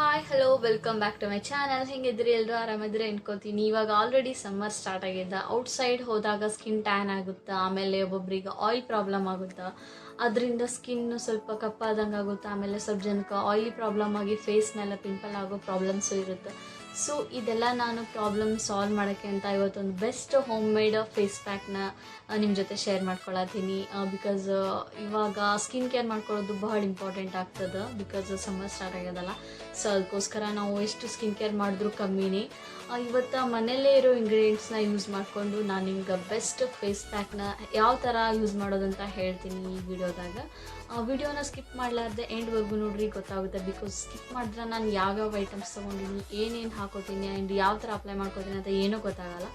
Hi hello welcome back to my channel ಹೆಂಗಿದ್ರಿ? ಎಲ್ಲರೂ ಆರಾಮಿದ್ರೆ ಅನ್ಕೋತೀನಿ ಇವಾಗ ಆಲ್ರೆಡಿ ಸಮ್ಮರ್ ಸ್ಟಾರ್ಟ್ ಆಗಿದ್ದ. ಔಟ್ಸೈಡ್ ಹೋದಾಗ ಸ್ಕಿನ್ ಟ್ಯಾನ್ ಆಗುತ್ತಾ? ಆಮೇಲೆ ಒಬ್ಬೊಬ್ರಿಗೆ ಆಯಿಲ್ ಪ್ರಾಬ್ಲಮ್ ಆಗುತ್ತಾ? ಅದರಿಂದ ಸ್ಕಿನ್ನು ಸ್ವಲ್ಪ ಕಪ್ಪಾದಂಗೆ ಆಗುತ್ತೆ? ಆಮೇಲೆ ಸ್ವಲ್ಪ ಜನಕ್ಕೆ ಆಯಿಲಿ ಪ್ರಾಬ್ಲಮ್ ಆಗಿ ಫೇಸ್ ಮೇಲೆ ಪಿಂಪಲ್ ಆಗೋ ಪ್ರಾಬ್ಲಮ್ಸು ಇರುತ್ತೆ. ಸೊ ಇದೆಲ್ಲ ನಾನು ಪ್ರಾಬ್ಲಮ್ ಸಾಲ್ವ್ ಮಾಡೋಕ್ಕೆ ಅಂತ ಇವತ್ತೊಂದು ಬೆಸ್ಟ್ ಹೋಮ್ ಮೇಡ್ ಫೇಸ್ ಪ್ಯಾಕ್ನ ನಿಮ್ಮ ಜೊತೆ ಶೇರ್ ಮಾಡ್ಕೊಳತ್ತೀನಿ. ಬಿಕಾಸ್ ಇವಾಗ ಸ್ಕಿನ್ ಕೇರ್ ಮಾಡ್ಕೊಳ್ಳೋದು ಬಹಳ ಇಂಪಾರ್ಟೆಂಟ್ ಆಗ್ತದೆ ಬಿಕಾಸ್ ಸಮ್ಮರ್ ಸ್ಟಾರ್ಟ್ ಆಗ್ಯದಲ್ಲ ಸೊ ಅದಕ್ಕೋಸ್ಕರ ನಾವು ಎಷ್ಟು ಸ್ಕಿನ್ ಕೇರ್ ಮಾಡಿದ್ರೂ ಕಮ್ಮಿನೇ. ಆ, ಇವತ್ತು ಮನೆಯಲ್ಲೇ ಇರೋ ಇಂಗ್ರೀಡಿಯೆಂಟ್ಸ್ನ ಯೂಸ್ ಮಾಡಿಕೊಂಡು ನಾನು ನಿಮ್ಗೆ ಬೆಸ್ಟ್ ಫೇಸ್ ಪ್ಯಾಕ್ನ ಯಾವ ಥರ ಯೂಸ್ ಮಾಡೋದಂತ ಹೇಳ್ತೀನಿ ಈ ವಿಡಿಯೋದಾಗ. ವಿಡಿಯೋನ ಸ್ಕಿಪ್ ಮಾಡಲಾರ್ದೆ ಎಂಡ್ವರೆಗೂ ನೋಡ್ರಿ ಗೊತ್ತಾಗುತ್ತೆ. ಬಿಕಾಸ್ ಸ್ಕಿಪ್ ಮಾಡಿದ್ರೆ ನಾನು ಯಾವ್ಯಾವ ಐಟಮ್ಸ್ ತೊಗೊಂಡಿನಿ ಏನೇನು ಹಾಕೋತೀನಿ ಆ್ಯಂಡ್ ಯಾವ ಥರ ಅಪ್ಲೈ ಮಾಡ್ಕೋತೀನಿ ಅಂತ ಏನೂ ಗೊತ್ತಾಗಲ್ಲ.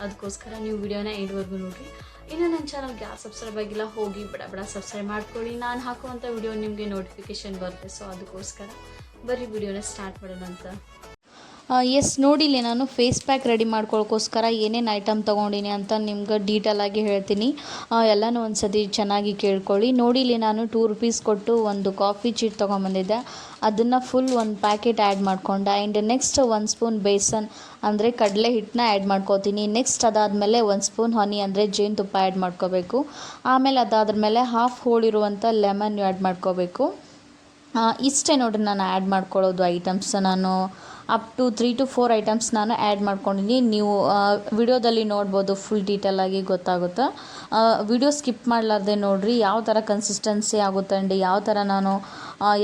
ಅದಕ್ಕೋಸ್ಕರ ನೀವು ವಿಡಿಯೋನ ಎಂಡ್ವರೆಗೂ ನೋಡ್ರಿ. ಇನ್ನು ನನ್ನ ಚಾನಲ್ಗೆ ಯಾರು ಸಬ್ಸ್ಕ್ರೈಬ್ ಆಗಿಲ್ಲ ಹೋಗಿ ಬಡ ಬಡ ಸಬ್ಸ್ಕ್ರೈಬ್ ಮಾಡ್ಕೊಳ್ಳಿ. ನಾನು ಹಾಕುವಂಥ ವಿಡಿಯೋ ನಿಮಗೆ ನೋಟಿಫಿಕೇಶನ್ ಬರುತ್ತೆ. ಸೊ ಅದಕ್ಕೋಸ್ಕರ ಬರೀ ವಿಡಿಯೋನ ಸ್ಟಾರ್ಟ್ ಮಾಡೋಣ ಅಂತ. ಎಸ್ ನೋಡಿಲಿ ನಾನು ಫೇಸ್ ಪ್ಯಾಕ್ ರೆಡಿ ಮಾಡ್ಕೊಳ್ಳೋಕ್ಕೋಸ್ಕರ ಏನೇನು ಐಟಮ್ ತೊಗೊಂಡಿನಿ ಅಂತ ನಿಮ್ಗೆ ಡೀಟೇಲ್ ಆಗಿ ಹೇಳ್ತೀನಿ. ಎಲ್ಲನೂ ಒಂದು ಸತಿ ಚೆನ್ನಾಗಿ ಕೇಳ್ಕೊಳ್ಳಿ. ನೋಡಿಲಿ ನಾನು ಟೂ ರುಪೀಸ್ ಕೊಟ್ಟು ಒಂದು ಕಾಫಿ ಚೀಟ್ ತೊಗೊಂಬಂದಿದ್ದೆ. ಅದನ್ನು ಫುಲ್ ಒಂದು ಪ್ಯಾಕೆಟ್ ಆ್ಯಡ್ ಮಾಡ್ಕೊಂಡೆ. ಆ್ಯಂಡ್ ನೆಕ್ಸ್ಟ್ ಒಂದು ಸ್ಪೂನ್ ಬೇಸನ್ ಅಂದರೆ ಕಡಲೆ ಹಿಟ್ಟನ್ನ ಆ್ಯಡ್ ಮಾಡ್ಕೋತೀನಿ. ನೆಕ್ಸ್ಟ್ ಅದಾದಮೇಲೆ ಒಂದು ಸ್ಪೂನ್ ಹನಿ ಅಂದರೆ ಜೇನುತುಪ್ಪ ಆ್ಯಡ್ ಮಾಡ್ಕೋಬೇಕು. ಆಮೇಲೆ ಅದಾದ್ರ ಮೇಲೆ ಹಾಫ್ ಹೋಳಿರುವಂಥ ಲೆಮನ್ ಆ್ಯಡ್ ಮಾಡ್ಕೋಬೇಕು. ಇಷ್ಟೇ ನೋಡಿರಿ ನಾನು ಆ್ಯಡ್ ಮಾಡ್ಕೊಳ್ಳೋದು ಐಟಮ್ಸ್ ನಾನು. Up to three to four items ನಾನು ಆ್ಯಡ್ ಮಾಡ್ಕೊಂಡಿದ್ದೀನಿ ನೀವು ವಿಡಿಯೋದಲ್ಲಿ ನೋಡ್ಬೋದು ಫುಲ್ ಡೀಟೇಲಾಗಿ ಗೊತ್ತಾಗುತ್ತೆ. ವಿಡಿಯೋ ಸ್ಕಿಪ್ ಮಾಡಲಾರ್ದೆ ನೋಡಿರಿ ಯಾವ ಥರ ಕನ್ಸಿಸ್ಟೆನ್ಸಿ ಆಗುತ್ತೆ ಅಂಡ್ ಯಾವ ಥರ ನಾನು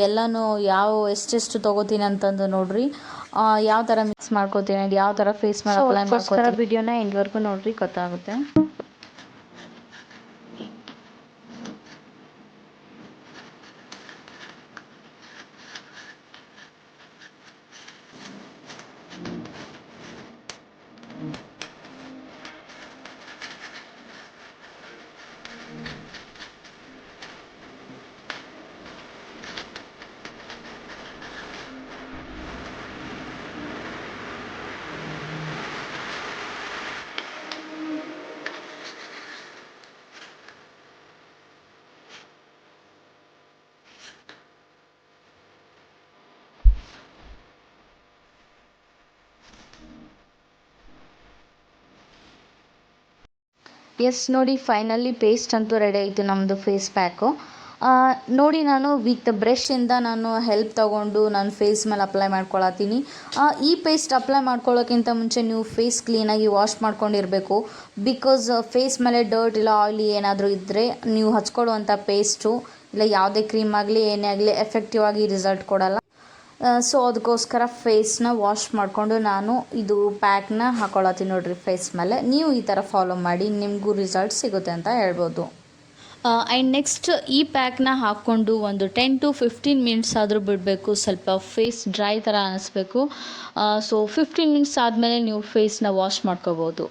ಎಲ್ಲನೂ ಯಾವ ಎಷ್ಟೆಷ್ಟು ತೊಗೋತೀನಿ ಅಂತಂದು ನೋಡಿರಿ. ಯಾವ ಥರ ಮಿಕ್ಸ್ ಮಾಡ್ಕೋತೀನಿ ಯಾವ ಥರ ಫೇಸ್ ಮಾಡ್ಕೊಳ್ಳೋಣ ಅಪ್ಲೈ ವಿಡಿಯೋನ ಎಂಡ್ವರೆಗೂ ನೋಡಿರಿ ಗೊತ್ತಾಗುತ್ತೆ. ಎಸ್ ನೋಡಿ ಫೈನಲಿ ಪೇಸ್ಟ್ ಅಂತೂ ರೆಡಿ ಆಯಿತು ನಮ್ಮದು ಫೇಸ್ ಪ್ಯಾಕು ನೋಡಿ ನಾನು ವಿತ್ ಬ್ರಷಿಂದ ನಾನು ಹೆಲ್ಪ್ ತಗೊಂಡು ನಾನು ಫೇಸ್ ಮೇಲೆ ಅಪ್ಲೈ ಮಾಡ್ಕೊಳತ್ತೀನಿ. ಈ ಪೇಸ್ಟ್ ಅಪ್ಲೈ ಮಾಡ್ಕೊಳ್ಳೋಕ್ಕಿಂತ ಮುಂಚೆ ನೀವು ಫೇಸ್ ಕ್ಲೀನಾಗಿ ವಾಶ್ ಮಾಡ್ಕೊಂಡಿರಬೇಕು. ಬಿಕಾಸ್ ಫೇಸ್ ಮೇಲೆ ಡರ್ಟ್ ಇಲ್ಲ ಆಯಿಲಿ ಏನಾದರೂ ಇದ್ದರೆ ನೀವು ಹಚ್ಕೊಳ್ಳುವಂಥ ಪೇಸ್ಟು ಇಲ್ಲ ಯಾವುದೇ ಕ್ರೀಮ್ ಆಗಲಿ, ಏನೇ ಆಗಲಿ ಎಫೆಕ್ಟಿವ್ ಆಗಿ ರಿಸಲ್ಟ್ ಕೊಡಲ್ಲ. ಸೊ ಅದಕ್ಕೋಸ್ಕರ ಫೇಸ್ನ ವಾಶ್ ಮಾಡಿಕೊಂಡು ನಾನು ಇದು ಪ್ಯಾಕ್ನ ಹಾಕೊಳತ್ತೀನಿ ನೋಡಿರಿ ಫೇಸ್ ಮೇಲೆ. ನೀವು ಈ ಥರ ಫಾಲೋ ಮಾಡಿ, ನಿಮಗೂ ರಿಸಲ್ಟ್ ಸಿಗುತ್ತೆ ಅಂತ ಹೇಳ್ಬೋದು. ಆ್ಯಂಡ್ ನೆಕ್ಸ್ಟ್ ಈ ಪ್ಯಾಕ್ನ ಹಾಕ್ಕೊಂಡು ಒಂದು ಟೆನ್ ಟು ಫಿಫ್ಟೀನ್ ಮಿನಿಟ್ಸ್ ಆದರೂ ಬಿಡಬೇಕು, ಸ್ವಲ್ಪ ಫೇಸ್ ಡ್ರೈ ಥರ ಅನ್ನಿಸ್ಬೇಕು ಸೊ ಫಿಫ್ಟೀನ್ ಮಿನಿಟ್ಸ್ ಆದಮೇಲೆ ನೀವು ಫೇಸ್ನ ವಾಶ್ ಮಾಡ್ಕೋಬೋದು.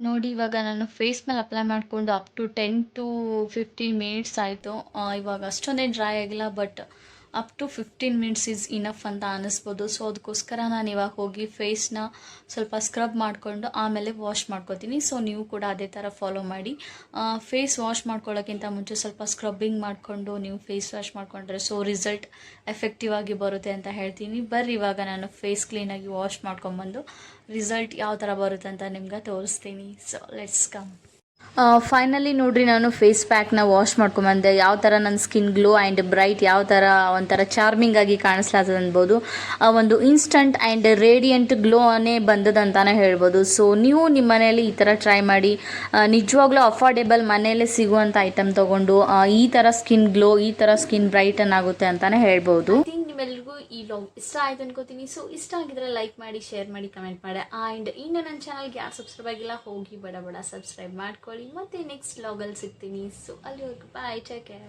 ನೋಡಿ, ಇವಾಗ ನಾನು ಫೇಸ್ ಮೇಲೆ ಅಪ್ಲೈ ಮಾಡಿಕೊಂಡು up to ten to fifteen minutes ಆಯಿತು. ಇವಾಗ ಅಷ್ಟೊಂದೇನು ಡ್ರೈ ಆಗಿಲ್ಲ but up to fifteen minutes is enough ಅಂತ ಅನ್ನಿಸ್ಬೋದು. ಸೊ ಅದಕ್ಕೋಸ್ಕರ ನಾನು ಇವಾಗ ಹೋಗಿ ಫೇಸ್ನ ಸ್ವಲ್ಪ ಸ್ಕ್ರಬ್ ಮಾಡಿಕೊಂಡು ಆಮೇಲೆ ವಾಶ್ ಮಾಡ್ಕೋತೀನಿ. ಸೊ ನೀವು ಕೂಡ ಅದೇ ಥರ ಫಾಲೋ ಮಾಡಿ. ಫೇಸ್ ವಾಶ್ ಮಾಡ್ಕೊಳ್ಳೋಕ್ಕಿಂತ ಮುಂಚೆ ಸ್ವಲ್ಪ ಸ್ಕ್ರಬ್ಬಿಂಗ್ ಮಾಡಿಕೊಂಡು ನೀವು ಫೇಸ್ ವಾಶ್ ಮಾಡಿಕೊಂಡ್ರೆ ಸೊ ರಿಸಲ್ಟ್ ಎಫೆಕ್ಟಿವ್ ಆಗಿ ಬರುತ್ತೆ ಅಂತ ಹೇಳ್ತೀನಿ. ಬರ್ರಿ, ಇವಾಗ ನಾನು ಫೇಸ್ ಕ್ಲೀನಾಗಿ ವಾಶ್ ಮಾಡ್ಕೊಂಬಂದು ರಿಸಲ್ಟ್ ಯಾವ ಥರ ಬರುತ್ತೆ ಅಂತ ನಿಮ್ಗೆ ತೋರಿಸ್ತೀನಿ. ಸೊ ಲೆಟ್ಸ್ ಕಮ್ ಫೈನಲಿ ನೋಡ್ರಿ, ನಾನು ಫೇಸ್ ಪ್ಯಾಕ್ನ ವಾಶ್ ಮಾಡ್ಕೊಂಬಂದೆ. ಯಾವ ಥರ ನನ್ನ ಸ್ಕಿನ್ ಗ್ಲೋ ಆ್ಯಂಡ್ ಬ್ರೈಟ್ ಯಾವ ಥರ ಒಂಥರ ಚಾರ್ಮಿಂಗ್ ಆಗಿ ಕಾಣಿಸ್ಲಾತದೆ ಅನ್ಬೋದು. ಆ, ಒಂದು ಇನ್ಸ್ಟಂಟ್ ಆ್ಯಂಡ್ ರೇಡಿಯಂಟ್ ಗ್ಲೋನೇ ಬಂದದಂತಾನೆ ಹೇಳ್ಬೋದು. ಸೊ ನೀವು ನಿಮ್ಮ ಮನೆಯಲ್ಲಿ ಈ ಥರ ಟ್ರೈ ಮಾಡಿ ನಿಜವಾಗ್ಲೂ ಅಫೋರ್ಡೆಬಲ್ ಮನೆಯಲ್ಲೇ ಸಿಗುವಂಥ ಐಟಮ್ ತೊಗೊಂಡು ಈ ಥರ ಸ್ಕಿನ್ ಗ್ಲೋ ಈ ಥರ ಸ್ಕಿನ್ ಬ್ರೈಟನ್ ಆಗುತ್ತೆ ಅಂತಲೇ ಹೇಳ್ಬೋದು. ನಿಮ್ಮೆಲ್ರಿಗೂ ಈ ವ್ಲಾಗ್ ಇಷ್ಟ ಆಯ್ತು ಅನ್ಕೋತೀನಿ. ಸೊ ಇಷ್ಟ ಆಗಿದ್ರೆ ಲೈಕ್ ಮಾಡಿ ಶೇರ್ ಮಾಡಿ ಕಮೆಂಟ್ ಮಾಡಿ. ಆ್ಯಂಡ್ ಇನ್ನು ನನ್ನ ಚಾನಲ್ಗೆ ಯಾರು ಸಬ್ಸ್ಕ್ರೈಬ್ ಆಗಿಲ್ಲ, ಹೋಗಿ ಬಡ ಬಡ ಸಬ್ಸ್ಕ್ರೈಬ್ ಮಾಡ್ಕೊಳ್ಳಿ. ಮತ್ತೆ ನೆಕ್ಸ್ಟ್ ವ್ಲಾಗಲ್ಲಿ ಸಿಗ್ತೀನಿ. ಸೊ ಅಲ್ಲಿವರೆಗೂ ಬಾಯ್ ಟೇಕ್ ಕೇರ್